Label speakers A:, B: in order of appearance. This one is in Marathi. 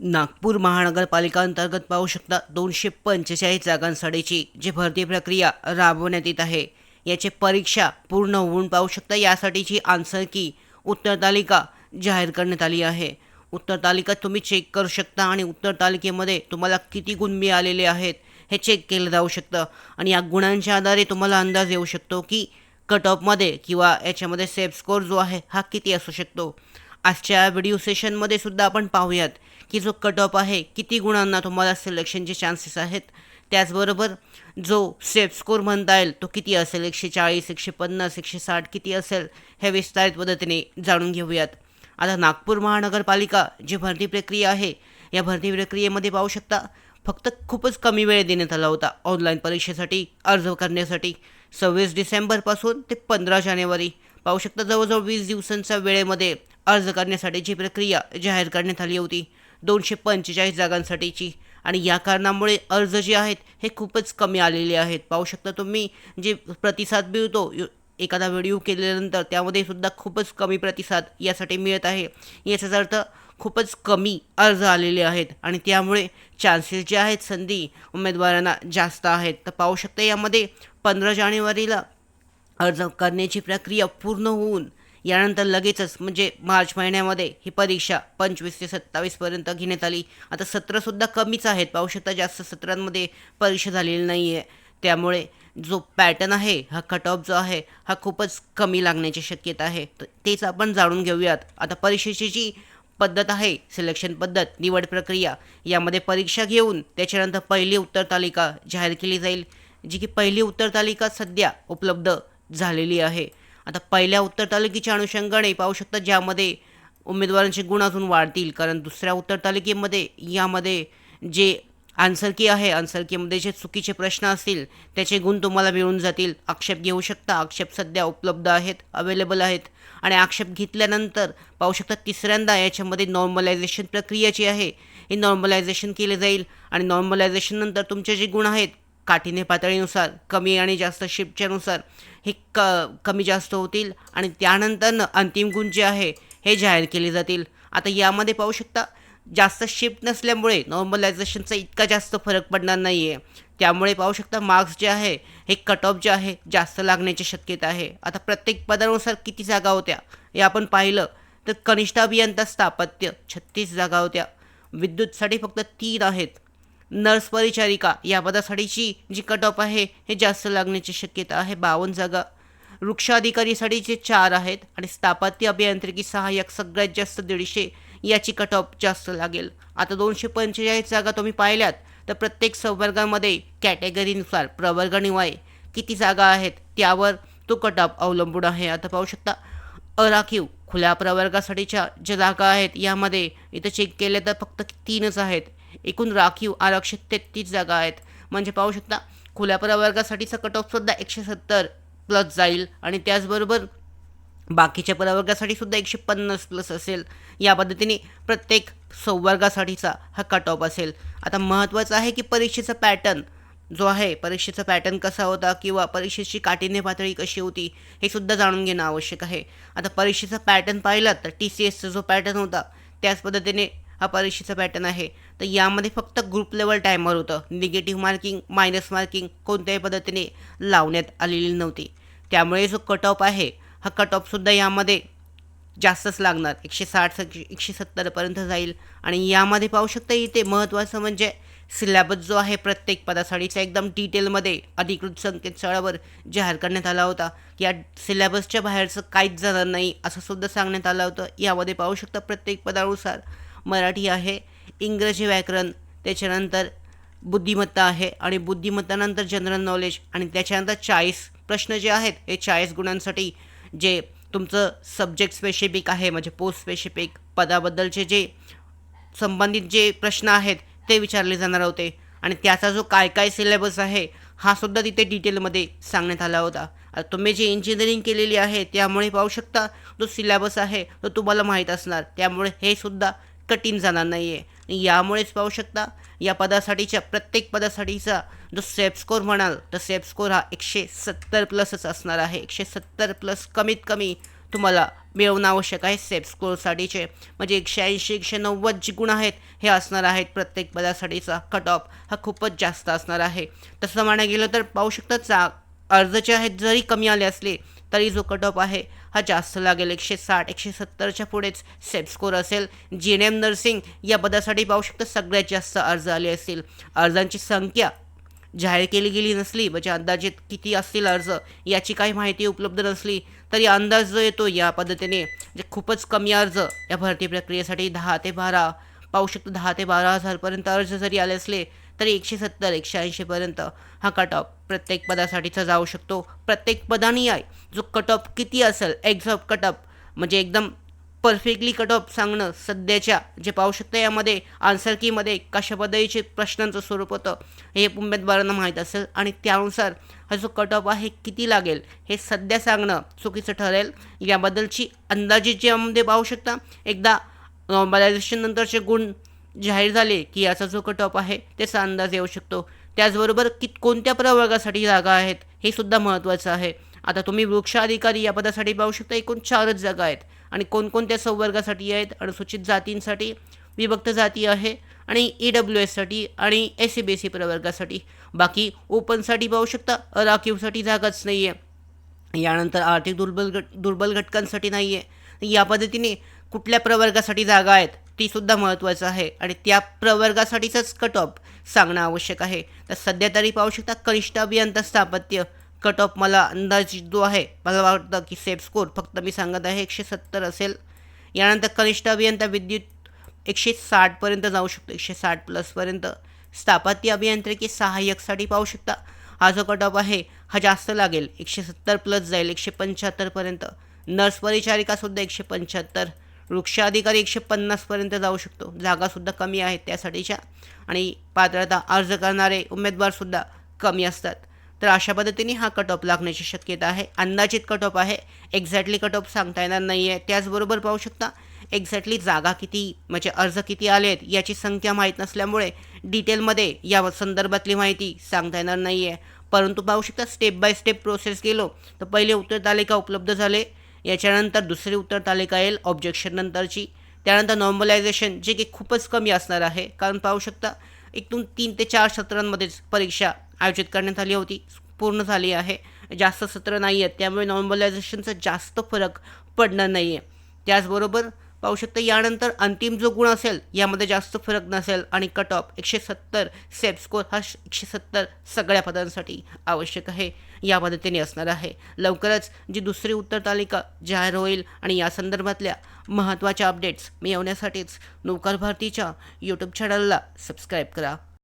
A: नागपूर महानगरपालिका अंतर्गत पाहू शकता दोनशे पंचेचाळीस जागांसाठीची जी भरती प्रक्रिया राबवण्यात येत आहे. याचे परीक्षा पूर्ण होऊन पाहू शकता यासाठीची आन्सर की उत्तर तालिका जाहीर करण्यात आली आहे. उत्तर तालिका तुम्ही चेक करू शकता आणि उत्तर तालिकेमध्ये तुम्हाला किती गुण मिळालेले आहेत हे चेक केलं जाऊ शकतं. आणि या गुणांच्या आधारे तुम्हाला अंदाज येऊ शकतो की कट ऑफमध्ये किंवा याच्यामध्ये सेफ स्कोअर जो आहे हा किती असू शकतो. आजच्या व्हिडिओ सेशनमध्ये सुद्धा आपण पाहूयात की जो कट ऑफ आहे किती गुणांना तुम्हाला सिलेक्शनचे चान्सेस आहेत त्याचबरोबर जो सेफ स्कोअर म्हणता येईल तो किती असेल? एकशे चाळीस एकशे पन्नास एकशे साठ किती असेल? हे विस्तारित पद्धतीने जाणून घेऊयात. आता नागपूर महानगरपालिका जी भरती प्रक्रिया आहे या भरती प्रक्रियेमध्ये पाहू शकता फक्त खूपच कमी वेळ देण्यात आला होता. ऑनलाईन परीक्षेसाठी अर्ज करण्यासाठी सव्वीस डिसेंबरपासून ते पंधरा जानेवारी. पाहू शकता जवळजवळ वीस दिवसांच्या वेळेमध्ये अर्ज करण्यासाठी जी प्रक्रिया जाहीर करण्यात आली होती. दोनशे पंचेचाळीस जागांसाठीची. आणि या कारणामुळे अर्ज जे आहेत हे खूपच कमी आलेले आहेत. पाहू शकता तुम्ही जे प्रतिसाद मिळतो एखादा व्हिडिओ केल्यानंतर त्यामध्ये सुद्धा खूपच कमी प्रतिसाद यासाठी मिळत आहे. याचाच अर्थ खूपच कमी अर्ज आलेले आहेत. आणि त्यामुळे चान्सेस जे आहेत संधी उमेदवारांना जास्त आहेत. तर पाहू शकता यामध्ये पंधरा जानेवारीला अर्ज करण्याची प्रक्रिया पूर्ण होऊन यानंतर लगेचच म्हणजे मार्च महिन्यामध्ये ही परीक्षा पंचवीस ते सत्तावीसपर्यंत घेण्यात आली. आता सत्रंसुद्धा कमीच आहेत. पाहू शकता जास्त सत्रांमध्ये परीक्षा झालेली नाही आहे त्यामुळे जो पॅटर्न आहे हा कट ऑफ जो आहे हा खूपच कमी लागण्याची शक्यता आहे. तर तेच आपण जाणून घेऊयात. आता परीक्षेची जी पद्धत आहे सिलेक्शन पद्धत निवड प्रक्रिया यामध्ये परीक्षा घेऊन त्याच्यानंतर पहिली उत्तर तालिका जाहीर केली जाईल जी की पहिली उत्तर तालिका सध्या उपलब्ध झालेली आहे. आता पहिल्या उत्तर तालिकेच्या अनुषंगाने पाहू शकता ज्यामध्ये उमेदवारांचे गुण अजून वाढतील कारण दुसऱ्या उत्तर तालिकेमध्ये यामध्ये जे आन्सर की आहे आन्सर कीमध्ये जे चुकीचे प्रश्न असतील त्याचे गुण तुम्हाला मिळून जातील. आक्षेप घेऊ शकता. आक्षेप सध्या उपलब्ध आहेत अवेलेबल आहेत. आणि आक्षेप घेतल्यानंतर पाहू शकता तिसऱ्यांदा याच्यामध्ये नॉर्मलायझेशन प्रक्रिया जी आहे. ही नॉर्मलायझेशन केले जाईल आणि नॉर्मलायझेशननंतर तुमचे जे गुण आहेत काठीने पातळीनुसार कमी आणि जास्त शिपच्यानुसार हे क कमी जास्त होतील आणि त्यानंतरनं अंतिम गुण जे आहे हे जाहीर केले जातील. आता यामध्ये पाहू शकता जास्त शिफ्ट नसल्यामुळे नॉर्मलायझेशनचा इतका जास्त फरक पडणार नाही आहे त्यामुळे पाहू शकता मार्क्स जे आहे हे कट ऑफ जे आहे जास्त लागण्याची शक्यता आहे. आता प्रत्येक पदानुसार किती जागा होत्या हे आपण पाहिलं तर कनिष्ठ अभियंता स्थापत्य छत्तीस जागा होत्या. विद्युतसाठी फक्त तीन आहेत. नर्स परिचारिका या पदासाठीची जी कट ऑफ आहे हे जास्त लागण्याची शक्यता आहे. बावन्न जागा. वृक्ष अधिकारीसाठीचे चार आहेत आणि स्थापत्य अभियांत्रिकी सहाय्यक सगळ्यात जास्त दीडशे याची कट ऑफ जास्त लागेल. आता दोनशे पंचेचाळीस जागा तुम्ही पाहिल्यात तर प्रत्येक संवर्गामध्ये कॅटेगरीनुसार प्रवर्गनिवाय किती जागा आहेत त्यावर तो कट ऑफ अवलंबून आहे. आता पाहू शकता अराखीव खुल्या प्रवर्गासाठीच्या ज्या जागा आहेत यामध्ये इथं चेक केले तर फक्त तीनच आहेत. एकूण राखीव आरक्षित तेहतीस जागा आहेत. म्हणजे पाहू शकता खुल्या प्रवर्गासाठीचा कट ऑफसुद्धा एकशे सत्तर प्लस जाईल आणि त्याचबरोबर बाकीच्या प्रवर्गासाठी सुद्धा एकशे पन्नास प्लस असेल. या पद्धतीने प्रत्येक संवर्गासाठीचा हा कट ऑफ असेल. आता महत्त्वाचं आहे की परीक्षेचा पॅटर्न जो आहे परीक्षेचा पॅटर्न कसा होता किंवा परीक्षेची काठीण्य पातळी कशी होती हे सुद्धा जाणून घेणं आवश्यक आहे. आता परीक्षेचा पॅटर्न पाहिलं तर टी सी एसचा जो पॅटर्न होता त्याच पद्धतीने हा परीक्षेचा पॅटर्न आहे. तर यामध्ये फक्त ग्रुप लेवल टायमर होतं. निगेटिव्ह मार्किंग मायनस मार्किंग कोणत्याही पद्धतीने लावण्यात आलेली नव्हती. त्यामुळे जो कट ऑफ आहे हा कट ऑफसुद्धा यामध्ये जास्तच लागणार. एकशे साठ एकशे सत्तरपर्यंत जाईल. आणि यामध्ये पाहू शकता इथे महत्त्वाचं म्हणजे सिलॅबस जो आहे प्रत्येक पदासाठीचा एकदम डिटेलमध्ये अधिकृत संकेतस्थळावर जाहीर करण्यात आला होता. या सिलॅबसच्या बाहेरचं काहीच जाणार नाही असं सुद्धा सांगण्यात आलं होतं. यामध्ये पाहू शकता प्रत्येक पदानुसार मराठी आहे. इंग्रजी व्याकरण त्याच्यानंतर बुद्धिमत्ता आहे आणि बुद्धिमत्तानंतर जनरल नॉलेज आणि त्याच्यानंतर चाळीस प्रश्न जे आहेत हे चाळीस गुणांसाठी जे तुमचं सब्जेक्ट स्पेसिफिक आहे म्हणजे पोस्ट स्पेसिफिक पदाबद्दलचे जे संबंधित जे प्रश्न आहेत ते विचारले जाणार होते. आणि त्याचा जो काय काय सिलेबस आहे हा सुद्धा तिथे डिटेलमध्ये सांगण्यात आला होता. तुम्ही जी इंजिनिअरिंग केलेली आहे त्यामुळे पाहू शकता जो सिलेबस आहे तो तुम्हाला माहीत असणार. त्यामुळे हे सुद्धा कठीण जाणार नाही आहे यामुळेच पाहू शकता या पदासाठीच्या प्रत्येक पदासाठीचा जो सेफ स्कोर म्हणाल तर सेफ स्कोर हा एकशे सत्तर प्लसच असणार आहे. एकशे सत्तर प्लस कमीत कमी तुम्हाला मिळवणं आवश्यक आहे सेफ स्कोरसाठीचे म्हणजे एकशे ऐंशी एकशे नव्वद जे गुण आहेत हे असणार आहेत प्रत्येक पदासाठीचा. कट ऑफ हा खूपच जास्त असणार आहे. तसं म्हणायला गेलं तर पाहू शकता चा अर्ज जे आहेत जरी कमी आले असले तरी जो कट ऑफ आहे हा जास्त लागेल. एकशे साठ एकशे सत्तरच्या पुढेच सेफ स्कोर असेल. जी एन एम नर्सिंग या पदासाठी पाहू शकता सगळ्यात जास्त अर्ज आले असतील. अर्जांची संख्या जाहीर केली गेली नसली म्हणजे अंदाजित किती असतील अर्ज याची काही माहिती उपलब्ध नसली तरी अंदाज जो येतो या पद्धतीने जे खूपच कमी अर्ज या भरती प्रक्रियेसाठी दहा ते बारा पाहू शकतो दहा ते बारा हजारपर्यंत अर्ज जरी आले असले तरी एकशे सत्तर एकशे ऐंशीपर्यंत हा कट ऑफ प्रत्येक पदासाठीचा जाऊ शकतो. प्रत्येक पदानी आहे. जो कट ऑफ किती असेल एक्झॉप कट ऑफ म्हणजे एकदम परफेक्टली कट ऑफ सांगणं सध्याच्या जे पाहू शकतं यामध्ये आन्सर कीमध्ये कशा पद्धतीचे प्रश्नांचं स्वरूप होतं हे उमेदवारांना माहीत असेल. आणि त्यानुसार हा जो कट ऑफ आहे किती लागेल हे सध्या सांगणं चुकीचं ठरेल. याबद्दलची अंदाजे जे यामध्ये पाहू शकता एकदा नॉर्मलायझेशन नंतरचे गुण जाहीर झाले की याचा जो कट ऑफ आहे त्याचा अंदाज येऊ शकतो. त्याचबरोबर की कोणत्या प्रवर्गासाठी जागा आहेत हे सुद्धा महत्त्वाचं आहे. आता तुम्ही वृक्ष अधिकारी या पदासाठी पाहू शकता एकूण चारच जागा आहेत आणि कोणकोणत्या संवर्गासाठी आहेत अनुसूचित जातींसाठी विभक्त जाती आहे आणि ई डब्ल्यू एससाठी आणि एस सी बी सी प्रवर्गासाठी. बाकी ओपनसाठी पाहू शकता राखीवसाठी जागाच नाही आहे यानंतर आर्थिक दुर्बल गट दुर्बल घटकांसाठी नाही आहे या पद्धतीने कुठल्या प्रवर्गासाठी जागा आहेत तीसुद्धा महत्त्वाचं आहे. आणि त्या प्रवर्गासाठीचाच कट ऑफ सांगणं आवश्यक आहे. तर सध्या तरी पाहू शकता कनिष्ठ अभियंता स्थापत्य कट ऑफ मला अंदाज जो आहे मला वाटतं की सेफ स्कोर फक्त मी सांगत आहे एकशे सत्तर असेल. यानंतर कनिष्ठ अभियंता विद्युत एकशे साठपर्यंत जाऊ शकतो एकशे साठ प्लसपर्यंत स्थापत्य अभियांत्रिकी सहाय्यकसाठी पाहू शकता. हा जो कट ऑफ आहे हा जास्त लागेल. एकशे सत्तर प्लस जाईल एकशे पंच्याहत्तरपर्यंत नर्स परिचारिकासुद्धा एकशे पंच्याहत्तर. वृक्ष अधिकारी एकशे पन्नासपर्यंत जाऊ शकतो. जागासुद्धा कमी आहेत त्यासाठीच्या. आणि पात्रता अर्ज करणारे उमेदवारसुद्धा कमी असतात. तर अशा पद्धतीने हा कट ऑफ लागण्याची शक्यता आहे. अंदाजित कट ऑफ आहे. एक्झॅक्टली कट ऑफ सांगता येणार नाही आहे त्याचबरोबर पाहू शकता एक्झॅक्टली जागा किती म्हणजे अर्ज किती आले आहेत याची संख्या माहीत नसल्यामुळे डिटेलमध्ये या संदर्भातली माहिती सांगता येणार नाही आहे परंतु पाहू शकता स्टेप बाय स्टेप प्रोसेस गेलो तर पहिले उत्तर तालिका उपलब्ध झाले. याच्यानंतर दुसरी उत्तर तालिका येईल ऑब्जेक्शन नंतरची. त्यानंतर नॉर्मलायझेशन जे की खूपच कमी असणार आहे. कारण पाहू शकता एकूण तीन ते चार सत्रांमध्येच परीक्षा आयोजित करण्यात आली होती पूर्ण झाली आहे. जास्त सत्र नाही आहेत त्यामुळे नॉर्मलायझेशनचा जास्त फरक पडणार नाही आहे त्याचबरोबर पाहू शकता यानंतर अंतिम जो गुण असेल यामध्ये जास्त फरक नसेल आणि कट ऑफ एकशे सत्तर सेफ स्कोर हा एकशे सत्तर सगळ्या पदांसाठी आवश्यक आहे. या पद्धतीने असणार आहे. लवकरच जी दुसरी उत्तर तालिका जाहीर होईल आणि या संदर्भातल्या महत्त्वाच्या अपडेट्स मिळवण्यासाठीच नौकार भारतीच्या यूट्यूब चॅनलला सबस्क्राईब करा.